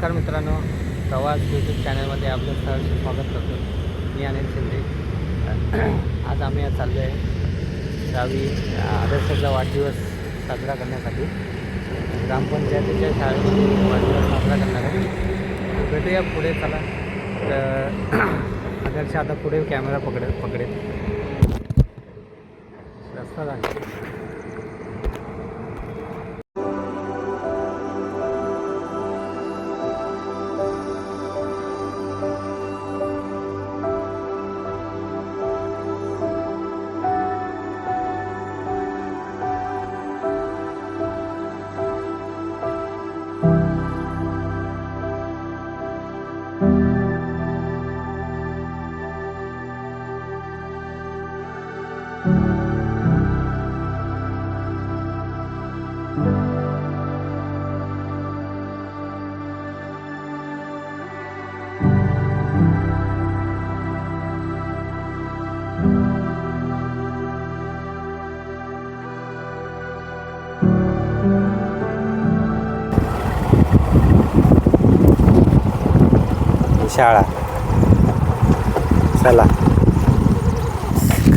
नमस्कार मित्रांनो. प्रवास यूट्यूब चॅनलमध्ये आपलं सहर्ष स्वागत करतो. मी अनिल शिंदे. आज आम्ही आज चाललो आहे गावी आदर्शाचा वाढदिवस साजरा करण्यासाठी. ग्रामपंचायतीच्या शाळेमध्ये वाढदिवस साजरा करणार आहे भेटूया पुढे चला. तर आदर्श आता पुढे कॅमेरा पकडेल पकडेल. रस्ता झाला. शाळा. चला.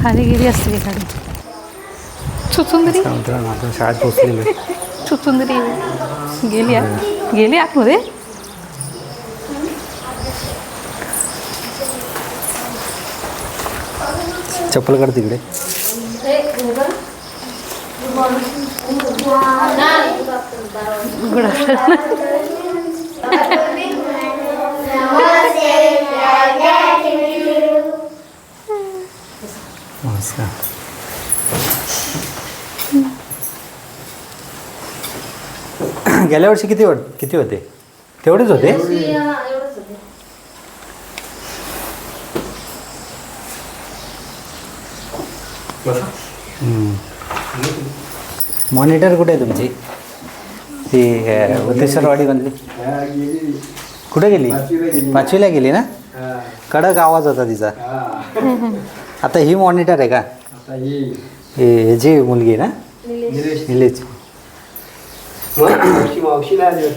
खाली गेली असते खाली? चुचुंदरी? आपण शाळेत पोचलेलो आहे. चुचुंदरी. गेली आ गेली आतमध्ये? चप्पल काढ तिकडे. गुड आफ्टरनून नमस्कार. गेल्या वर्षी किती होत किती होते? तेवढेच होते? मॉनिटर कुठे आहे तुमची? ती वतेश्वरवाडीमधली कुठे गेली. पाचवीला गेली ना? कडक आवाज होता तिचा. आता ही मॉनिटर आहे का? हे. ह्याची मुलगी ना? निलेश. मावशी नाही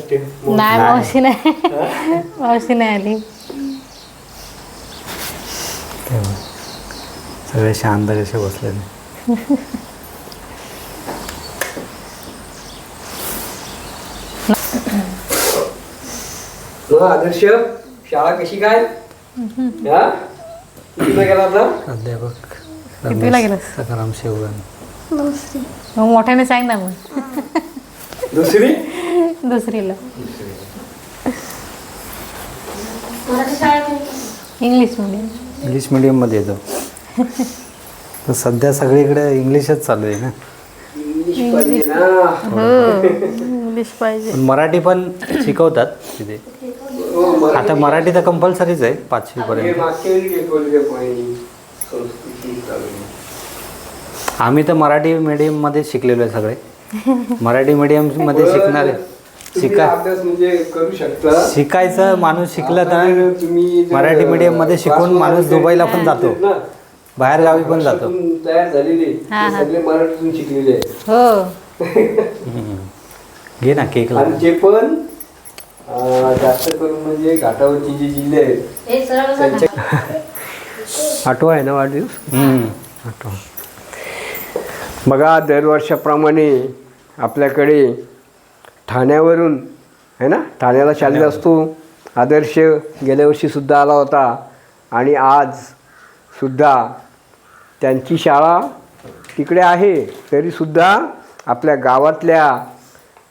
मावशी नाही. मावशी नाही आली. सगळे शांत कसे बसले आदर्श शाळा कशी काय? हा कितीला गेला गेलास? सकाराम शेवगण मग मोठ्याने सांग ना मग दुसरी दुसरीला इंग्लिश मीडियम इंग्लिश मिडियममध्ये येतो तर सध्या सगळीकडे इंग्लिशच चालू आहे ना इंग्लिश पाहिजे ना हो इंग्लिश पाहिजे पण मराठी पण शिकवतात तिथे. मराठी. आता मराठी तर कंपल्सरीच आहे हे चालू आहे. आम्ही तर मराठी मीडियममध्ये शिकलेलो आहे सगळे. मराठी मीडियममध्ये शिकणारे. तुम्ही शिका अभ्यास म्हणजे करू शकता. शिकायचं माणूस शिकला तर मराठी मीडियममध्ये शिकून क्लासमध्ये माणूस दुबईला पण जातो. बाहेर गावी पण जातो. तयार झालेले. सगळे मराठीतून शिकलेले हो. घे ना केक जे पण जास्त करून म्हणजे घाटावरची जी जिल्हे आहेत त्यांच्या आठवा आहे ना वाढदिवस? हम्म. आठवण. बघा दरवर्षाप्रमाणे आपल्याकडे ठाण्यावरून आहे ना? ठाण्याला शाळेत असतो आदर्श गेल्या वर्षीसुद्धा आला होता. आणि आज सुद्धा त्यांची शाळा तिकडे आहे. तरीसुद्धा आपल्या गावातल्या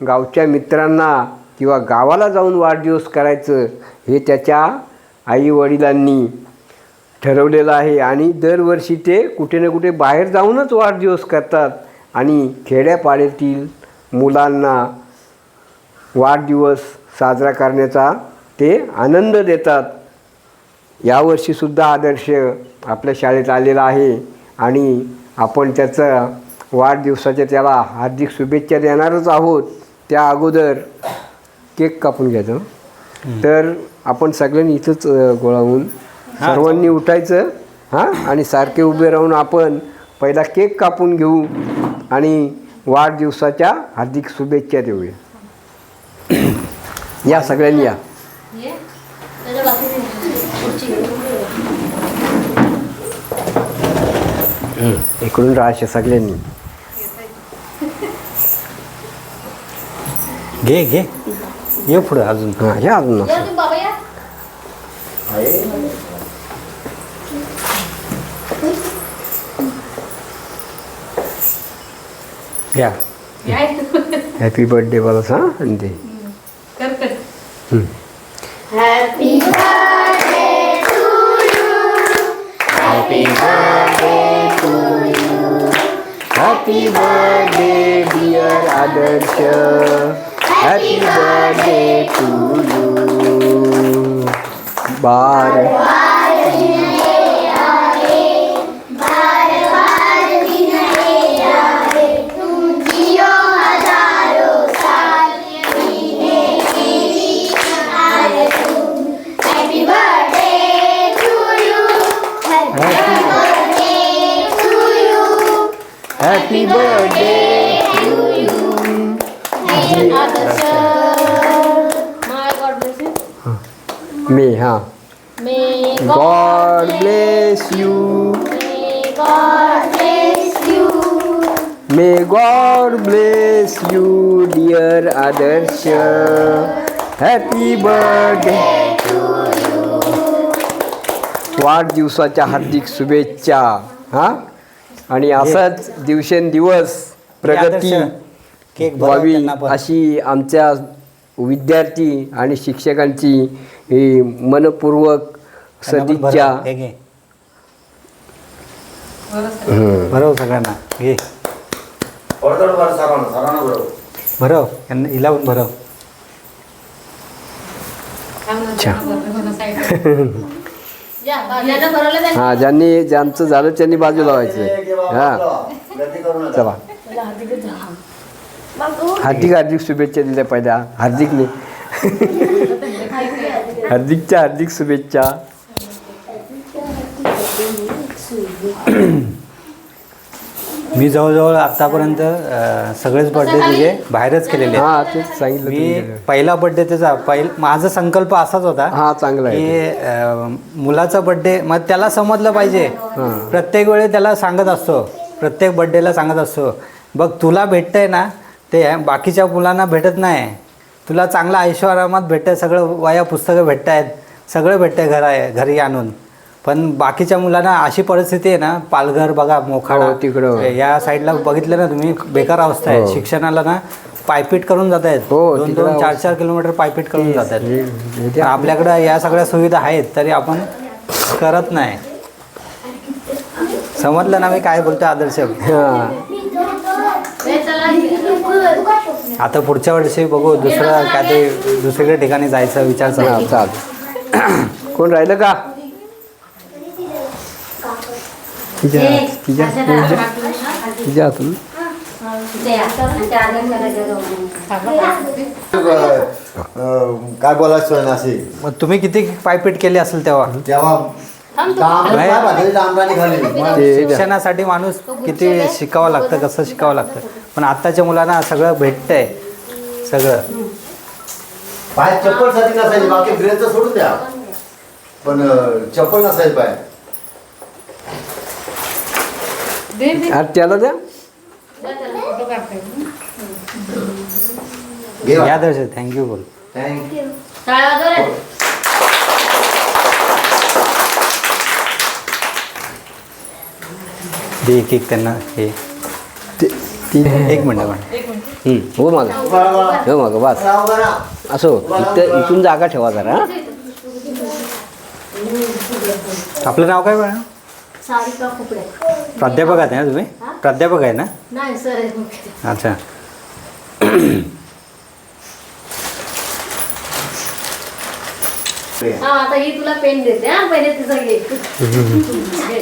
गावच्या मित्रांना किंवा गावाला जाऊन वाढदिवस करायचं हे त्याच्या आईवडिलांनी ठरवलेलं आहे. आणि दरवर्षी ते कुठे ना कुठे बाहेर जाऊनच वाढदिवस करतात. आणि खेड्यापाड्यातील मुलांना वाढदिवस साजरा करण्याचा ते आनंद देतात. यावर्षीसुद्धा आदर्श आपल्या शाळेत आलेला आहे. आणि आपण त्याचं वाढदिवसाच्या त्याला हार्दिक शुभेच्छा देणारच आहोत. त्या अगोदर केक कापून घ्यायचा. तर आपण सगळ्यांनी इथंच गोळा होऊन सर्वांनी उठायचं हां आणि सारखे उभे राहून आपण पहिला केक कापून घेऊ आणि वाढदिवसाच्या हार्दिक शुभेच्छा देऊया. या सगळ्यांनी या. इकडून राहायचे सगळ्यांनी. घे घे. ये पुढं अजून हां या अजून असं. घ्या हॅपी बर्थडे बोला हां आणि ते हं. Happy birthday dear Adarsh happy birthday to you बार मी हां May God bless you may God bless you. May God bless you dear Adarsh happy birthday वाढदिवसाच्या हार्दिक शुभेच्छा हां? आणि असंच दिवसेंदिवस प्रगती केक व्हावी अशी आमच्या विद्यार्थी आणि शिक्षकांची ही मनपूर्वक सदिच्छा. हे घे. बरोबर सगळ्यांना. घे. भरव यांना हिला पण भरव. हां ज्यांनी ज्यांचं झालं त्यांनी बाजू लावायचं. हां चला. हार्दिक हार्दिक शुभेच्छा दिल्या पहिल्या. हार्दिकने. हार्दिकच्या हार्दिक शुभेच्छा. मी जवळजवळ आतापर्यंत सगळेच बर्थडे तुझे बाहेरच केलेले. हां तेच सांगितलं मी तुम्ही. पहिला बर्थडे त्याचा पहिल माझा संकल्प असाच होता हां चांगला आहे की अं, मुलाचा बर्थडे मग त्याला समजलं पाहिजे. हां. प्रत्येक वेळी त्याला सांगत असतो. प्रत्येक बर्थडेला सांगत असतो. बघ तुला भेटतंय ना ते बाकीच्या मुलांना भेटत नाही. तुला चांगलं ऐश्वर्यामात भेटतंय सगळं वया पुस्तकं भेटत आहेत सगळं भेटतंय घरा घरी आणून. पण बाकीच्या मुलांना अशी परिस्थिती आहे ना पालघर बघा मोखाडा. हो, तिकडं. या साईडला बघितलं ना तुम्ही बेकार अवस्था आहे. हो. शिक्षणाला ना पायपीट करून जात आहेत हो, दोन दोन चार चार किलोमीटर पायपीट करून जात आहेत हे- हे आपल्याकडं या सगळ्या सुविधा आहेत तरी आपण करत नाही. समजलं ना मी काय बोलतो आदर्श? हां हे. आता पुढच्या वर्षी बघू दुसरं काय ते दुसरीकडे ठिकाणी जायचा विचार चालू आहे. चाल कोण राहिलं का? तिच्या तिच्या तिच्या हातून. काय बोलायचं नाशी मग तुम्ही किती पायपीट केली असेल तेव्हा? तेव्हा शिक्षणासाठी माणूस किती शिकावं लागतं कसं शिकावं लागतं. पण आत्ताच्या मुलांना सगळं भेटतंय सगळं. पाय चप्पलसाठी नसायची बाकी ड्रेसचं सोडून द्या. पण चप्पल नसायची पाय अरे त्याला द्या. घे या दर्श थँक्यू बोल. थँक्यू दे एक एक त्यांना हे. ते- ती एक मिनटं पण हं, मागं. हो मागं बस. असो इथं इथून जागा ठेवा जरा हां. आपलं नाव काय मॅडम प्राध्यापक आहे ना तुम्ही? प्राध्यापक आहे ना. अच्छा. हा आता ही तुला पेन देते हा. पहिले तिचा घे घे.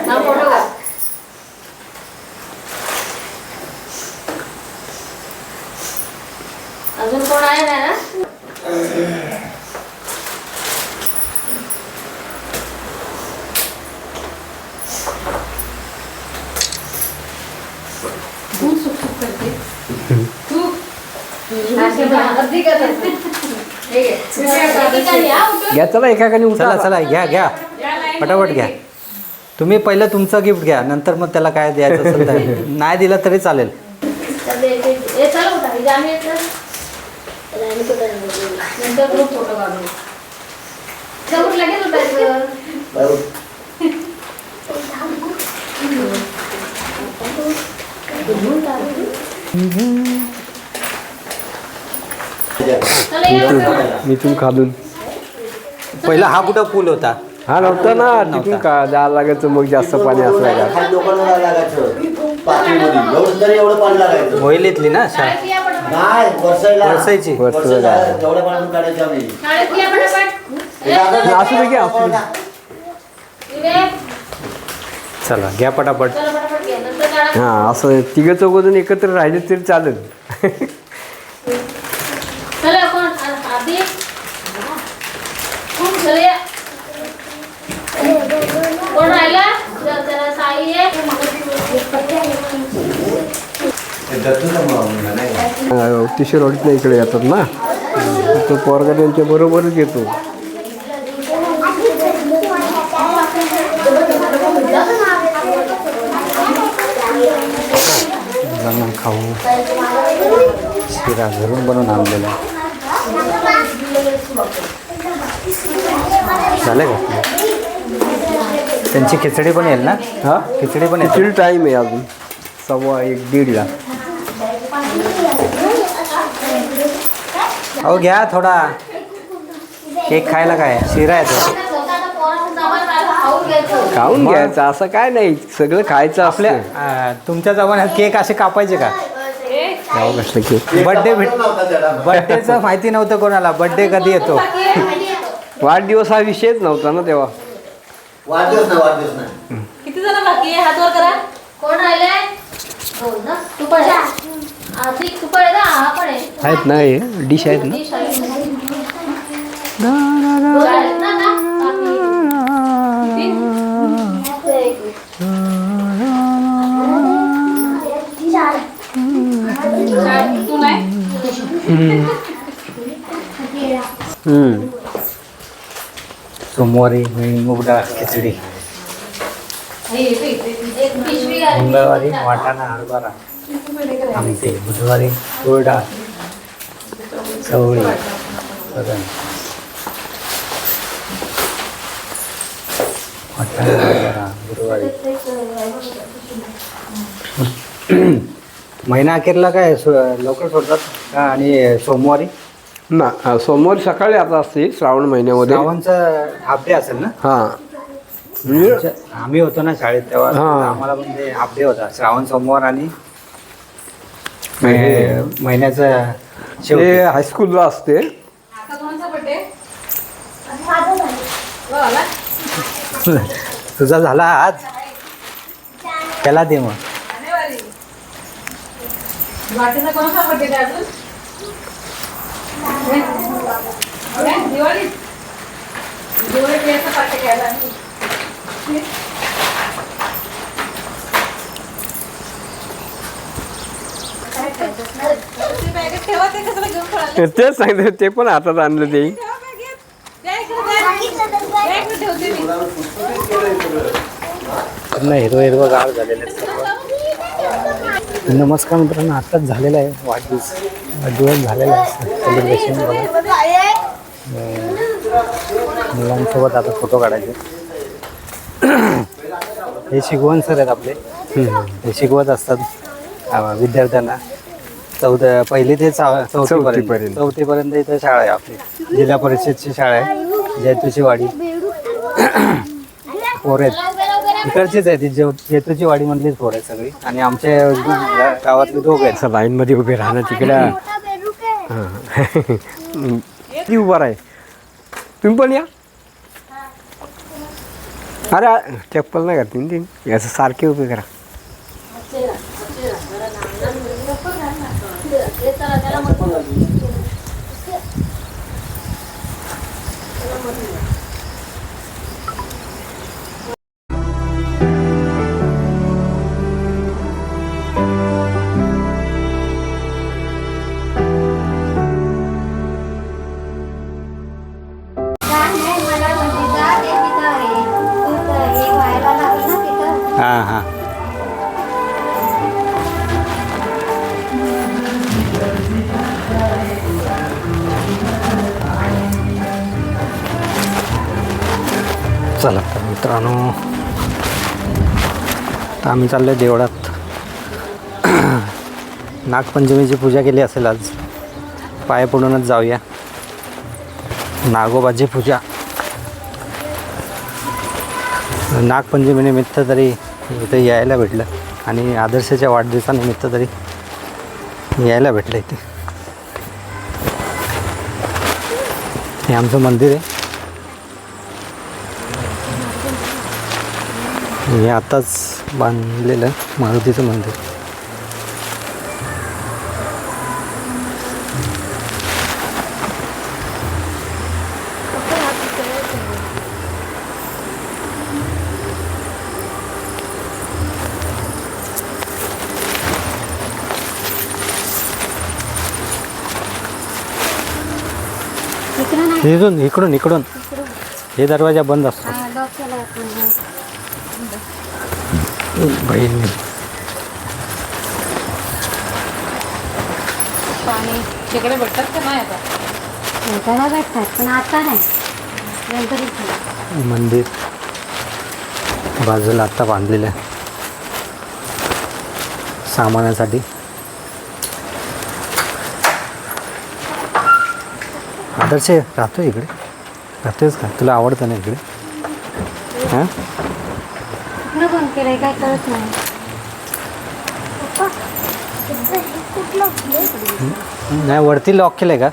हा फोटो का अजून कोण आहे ना करते. उठव. घ्या चला एकाकडे चला उचला चला घ्या घ्या. पटापट घ्या. तुम्ही पहिलं तुमचं गिफ्ट घ्या नंतर मग त्याला काय द्यायचं असेल नाही दिलं तरी चालेल. नंतर ग्रुप फोटो काढू समोर लगेच उठायचं बरोबर. चला या लवकर. मी तुम्ही खालून पहिला हा कुठं पूल होता हा नव्हता ना तिथून का जायला लागायचं मग जास्त पाणी असलं का खाली लोकांना लागायचं पातळीमध्ये एवढं तरी एवढं पाणी लागायचं मोहिलीतली ना शा शाळेत या पटापट. नाही वर्षाला वर्षाची. वर्षाला जेवढ्या पाण्यातून काढायचे आम्ही शाळेत या पटापट. हे दादा- असू दे की, असू दे. विवेक, चला घ्या पटापट चला पटापट घे. नंतर काढा. हां असं तिघं चौघजण एकत्र राहिले तरी चालेल चला कोण आ- आधी चला या. कोण राहिला चला, चला, साई ये ते दत्तूचा मुलगा नाही का? तिशोरवाडीतल्या इकडे येतात ना. तो पोरगा त्यांच्या बरोबरच येतो. खाऊ. शिरा घरून बनवून आणलेला. झालं का? त्यांची खिचडी पण येईल ना? हा? खिचडी पण येईल टाईम आहे अजून. सव्वा एक दीडला. अहो घ्या थोडा. केक खायला काय? शिरा येतो खाऊन घ्यायचं असं काय नाही. सगळं खायचं आपल्या तुमच्या जमान्यात केक असे कापायचे का? कसलं की बर्थडे भेट नव्हता त्याला. बर्थडेचं माहिती नव्हतं कोणाला. बर्थडे कधी येतो? वाढदिवस हा विषयच नव्हता ना तेव्हा. वाढदिवस नाही वाढदिवस नाही. किती जण बाकी आहे? हात वर करा. कोण राहिले हो ना. तू पण हा, हा आहेत ना हे डिश आहेत ना. सोमवारी मूग डाळ खिचडी. मंगळवारी वाटाणा हरभरा आमचे बुधवारी तूर डाळ चवळी गुरुवारी महिना अखेरला काय सो- लवकर सोडतात का आणि सोमवारी? ना सोमवारी सकाळी आता असते श्रावण महिन्यामध्ये. श्रावणचं हाफ डे असेल ना? हा. म्हणजे आमच्या- आम्ही होतो ना शाळेत तेव्हा. हा. आम्हाला ते हाफ डे होता श्रावण सोमवार आणि महिन्याचं ते हायस्कूलला असते. आता कोणाचा बर्थडे तुझा झाला आज? त्याला दे मग. दिवाळी? दिवाळी याचा पार्टी घ्यायला तेच सांगितलं ते पण हातात आणलं ते. पूर्ण हिरवं हिरवं गाळ झालेलं सर्व नमस्कार मित्रांनो आताच झालेला आहे वाढदिवस. वाढदिवस झालेला आहे. सेलिब्रेशन बघा मुलांसोबत आता फोटो काढायचे. हे शिकवण सर आहेत आपले. हे शिकवत असतात विद्यार्थ्यांना. चौदा पहिली ते चौथीपर्यंत. चौथीपर्यंत. इथं शाळा आहे आपली. जिल्हा परिषदची शाळा आहे. जैतूची वाडी. पोर आहेत. इकडचीच आहे ती जेतूची वाडी मधलीच पोर आहे सगळी. आणि आमच्या गावातले दोघ आहेत. लाईन मध्ये उभे राहणं तिकडं. हा. ती उभा आहे तुम्ही पण या. अरे चप्पल नाही घातली ना ती असं सारखे उभे करा. आम्ही चाललो आहे देवळात. नागपंचमीची पूजा केली असेल आज. पाय पडूनच जाऊया. नागोबाची पूजा. नागपंचमीनिमित्त तरी इथे यायला भेटलं. आणि आदर्शाच्या वाढदिवसानिमित्त तरी यायला भेटलं इथे. हे आमचं मंदिर आहे. हे आताच बांधलेलं मारुतीचं मंदिर. इकडून इकडून इकडून. हे दरवाजा बंद असतो. बहीण. पाणी. तिकडे भेटतात का नाही आता? त्याला भेटतात पण आता नाही. नंतर इथे. मंदिर. बाजूला आत्ता बांधलेलं आहे. सामानासाठी. आदर्श राहतो इकडे? राहतोयच का? तुला आवडतं ना इकडे? हां? केलंय काय कळत नाही नाही वरती लॉक केलं. आहे का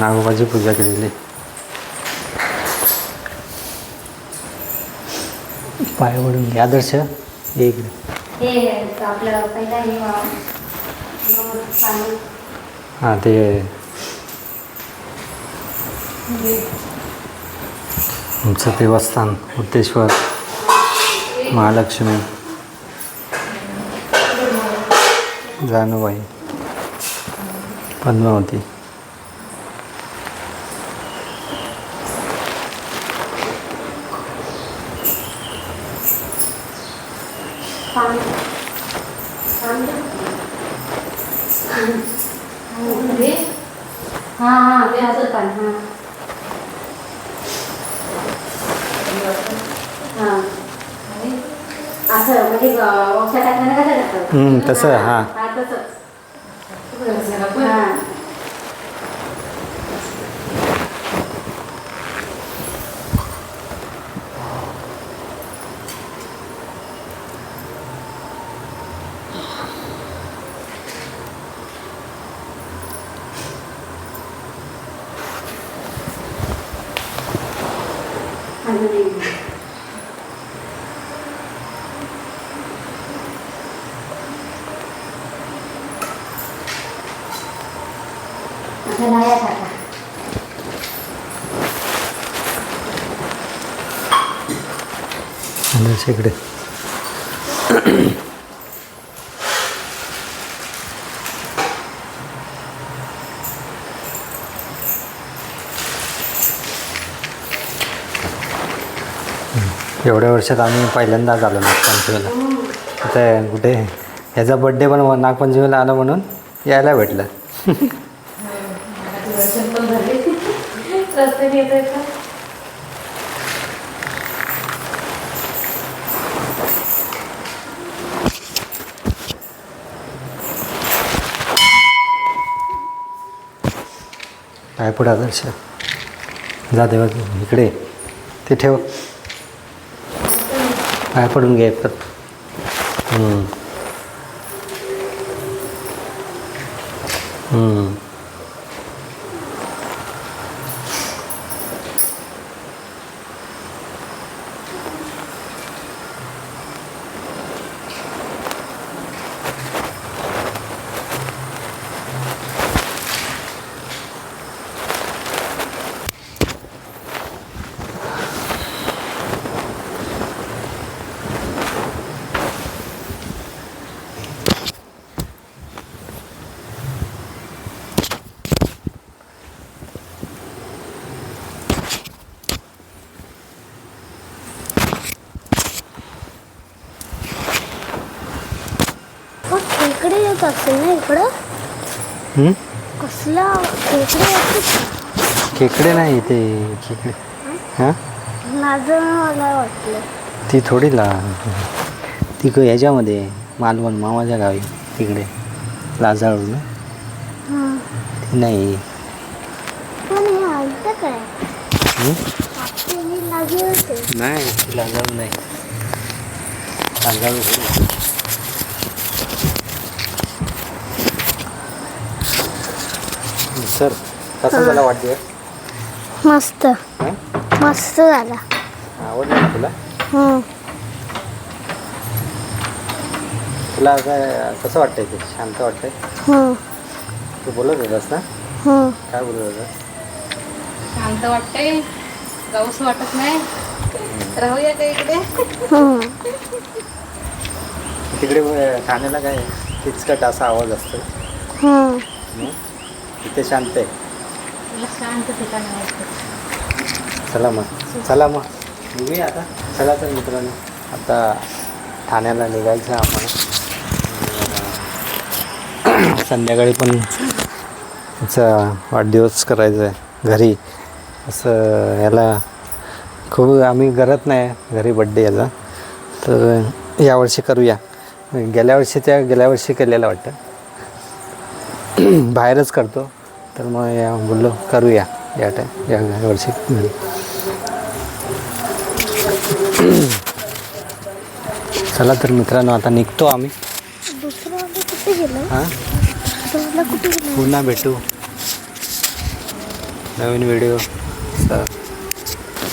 नागोबाची पूजा केलेली. पायावरून घे आदर्श. ये इकडे. हे आपलं पहिला हे वा- पाणी हां ते. आमचं देवस्थान उद्देश्वर महालक्ष्मी जानूबाई पद्मावती. हां हां ते असं हां हां असं म्हणजे कसं तसं, हां. हा तसंच हां अजून एक. आता लाया इकडे. एवढ्या वर्षात आम्ही पहिल्यांदाच आलो नागपंचमीला. आता कुठे? ह्याचा बड्डे पण नागपंचमीला आलो म्हणून यायला भेटलं. काय पुढे आदर्श. जा देवा इकडे. ते ठेव. पाय पडून घे परत हम्म. हम्म. इकडे येत असेल ना इकडं? कसला? खेकडे नाही इथे खेकडे. हां? माझं मला वाटलं. ती थोडी ला ती क- ह्याच्यामध्ये मालवण मामाच्या गावी तिकडे. लाजाळू ना. ती नाही. नाही ती लाजाळू नाही. लाजाळू सर कसा झाला वाटते मस्त. मस्त झाला. आवडलं ना तुला? हं. तुला काय कसं वाटतंय ते? शांत वाटतंय? हं. तू बोलत होतास ना? हं. काय बोलत होता शांत वाटतंय. जाऊस वाटत नाही. राहूया का इकडे? हं. तिकडे अं, ठाण्याला काय किचकट असा आवाज असतो. हं. इथे शांत आहे. चला मग. चला मग. निघूया आता. चला तर मित्रांनो. आता ठाण्याला निघायचं अं, संध्याकाळी पण तिचा वाढदिवस करायचा आहे घरी. असं याला खूप आम्ही करत नाही. घरी बड्डे याचा. तर यावर्षी करूया. गेल्या वर्षी त्या गेल्या वर्षी केलेलं वाटतं. बाहेरच करतो. तर मग या बोललो करूया या टाईम या वर्षी. चला तर मित्रांनो आता निघतो आम्ही. हां? पुन्हा भेटू. नवीन व्हिडिओ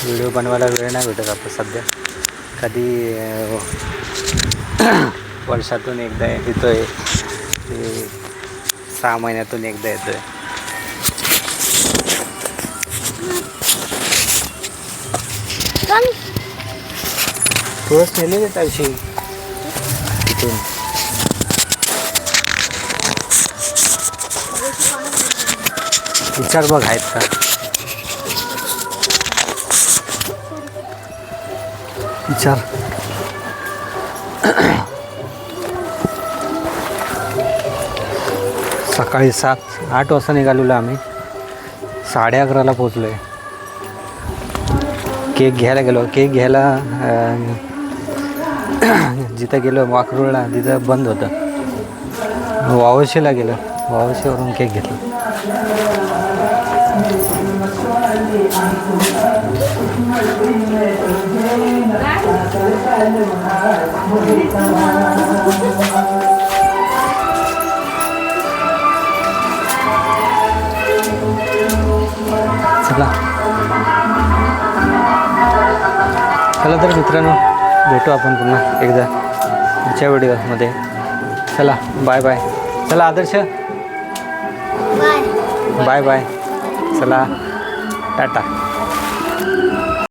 व्हिडिओ बनवायला वेळ नाही भेटत आता सध्या. कधी वर्षातून एकदा येतो आहे सहा महिन्यातून एकदा येतो आहे थोडंच नेले त्या तिथून विचार बघ आहेत का? विचार. सकाळी सात आठ वाजता निघालेलो आम्ही. साडे अकराला पोचलो आहे केक घ्यायला गेलो. केक घ्यायला जिथं गेलो वाकरूळला तिथं बंद होतं. वावशीला गेलो. वावशीवरून केक घेतला. चला. चला तर मित्रांनो भेटू आपण पुन्हा एकदा पुढच्या व्हिडिओमध्ये. चला बाय बाय चला आदर्श. बाय बाय बाय चला टाटा.